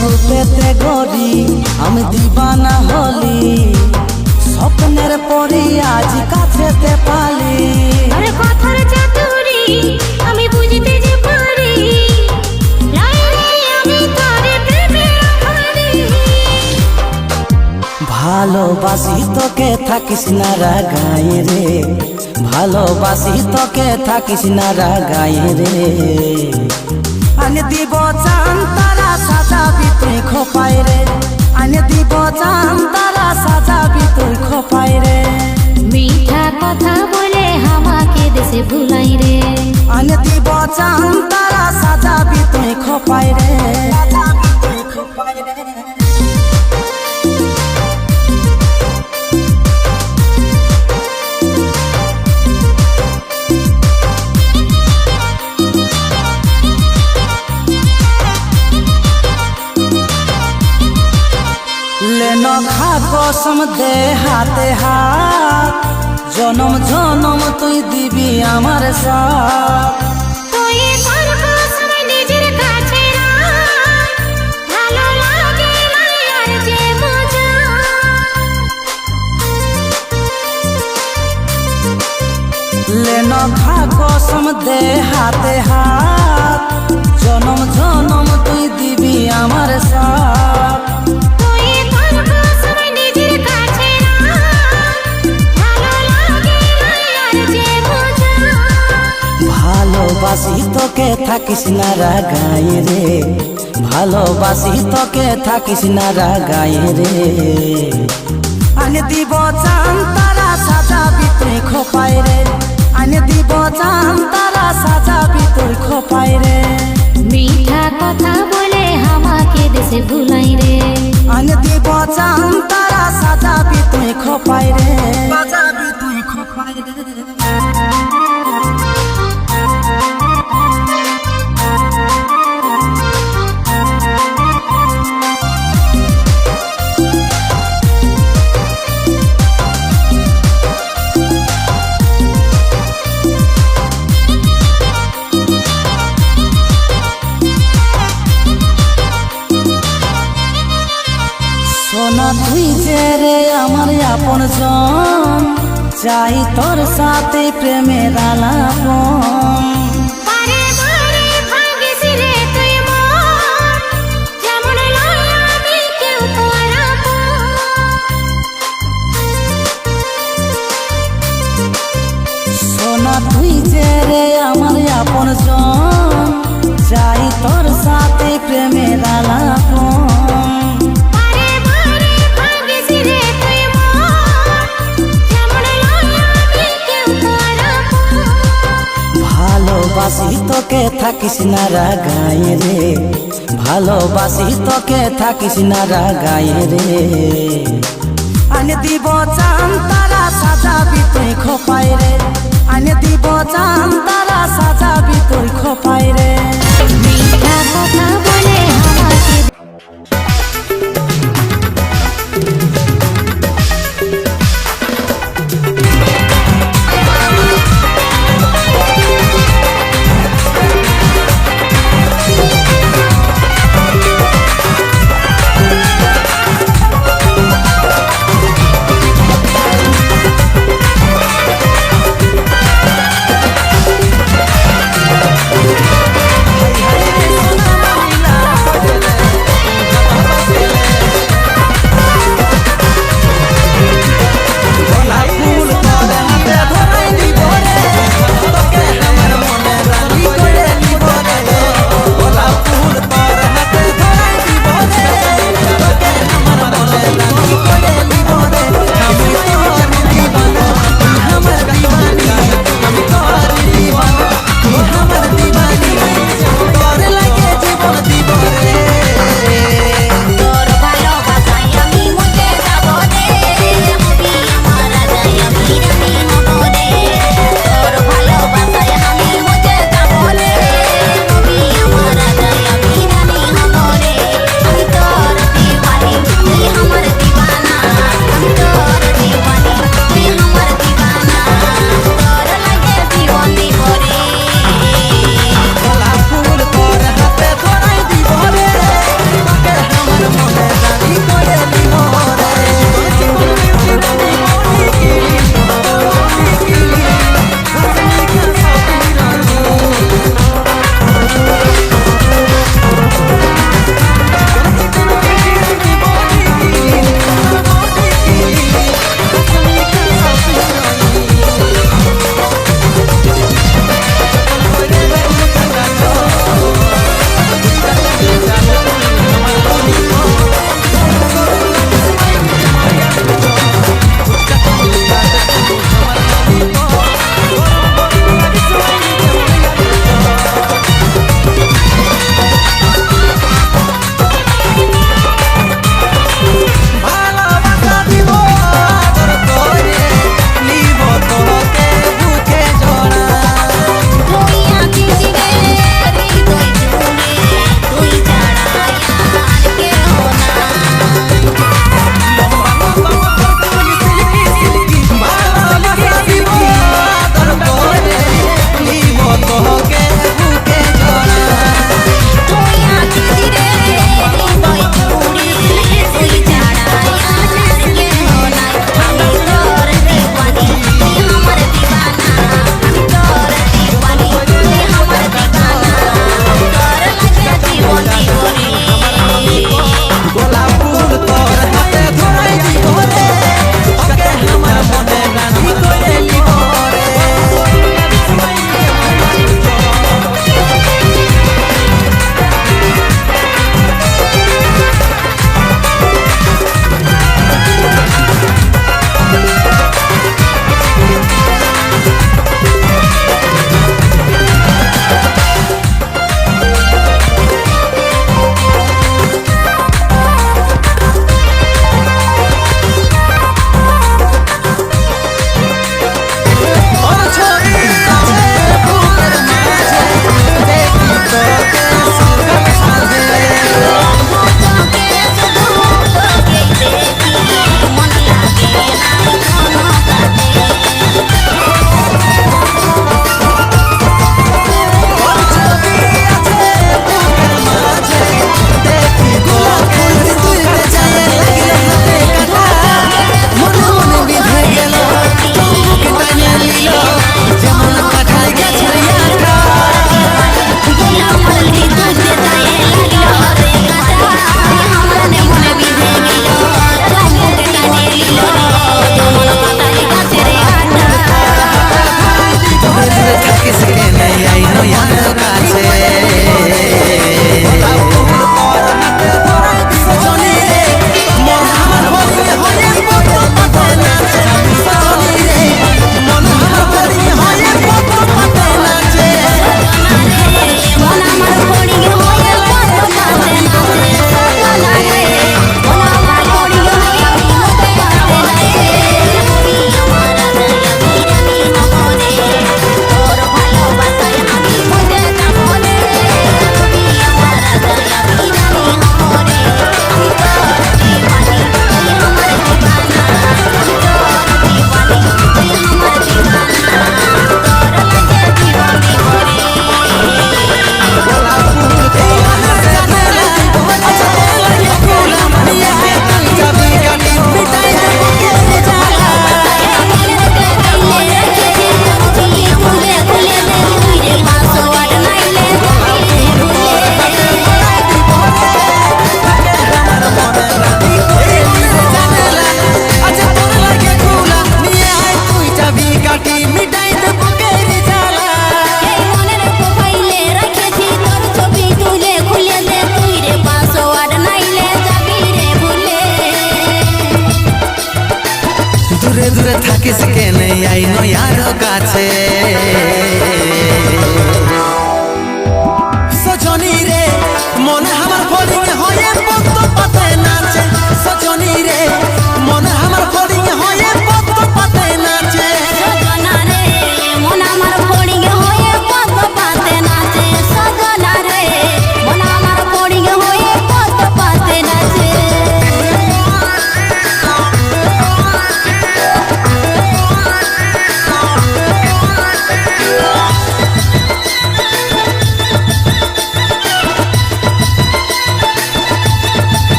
বুকেতে গড়ি আমি দিবানা হলি। স্বপ্নের পরি আজ কাছেতে পালি। আরে কথার চাতুরি আমি বুঝতে যে পারি। লাইনে আমি তারে প্রেমে রাখারি ভালোবাসি তোকে থাকিস না রাগায় রে। ভালোবাসি তোকে থাকিস না রাগায় রে। আনে দিব চান তারা সাজাবি তুই খোপায় রে। আনে দিব জান তারা সাজাবি তুই খোপায় রে। মিঠা কথা বলে আমাকে দেশে ভুলাই রে। আনে দিব জান তারা সাজাবি তুই খোপায় রে। কসম দে হাতে হাত। জনম জনম তুই দিবি আমার সাথ। লেন খা কসম দে হাতে হাত। জনম জনম থাকিস না রাগায় রে। ভালোবাসি তোকে থাকিস না রাগায় রে। আনে দিব চান তারা সাজাবি তুই খোপায় রে। আনে দিব চান তারা সাজাবি তুই খোপায় রে। মিঠা কথা বলে আমাকে দেশে ভুলাই রে। আনে দিব চান তারা সাজাবি তুই খোপায় রে। সাজাবি রে আমার আপন জন চাই তোর সাথে প্রেমের আলাপন। থাকিস না রাগায় রে। ভালোবাসি তোকে, থাকিস না রাগায় রে। আনে দিব চান তারা, সাজাবি তুই খোপায় রে। আনে দিব চান তারা, সাজাবি তুই খোপায়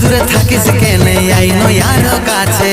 দূরে থাকিস কেন? আইনো ইয়ারো কাছে।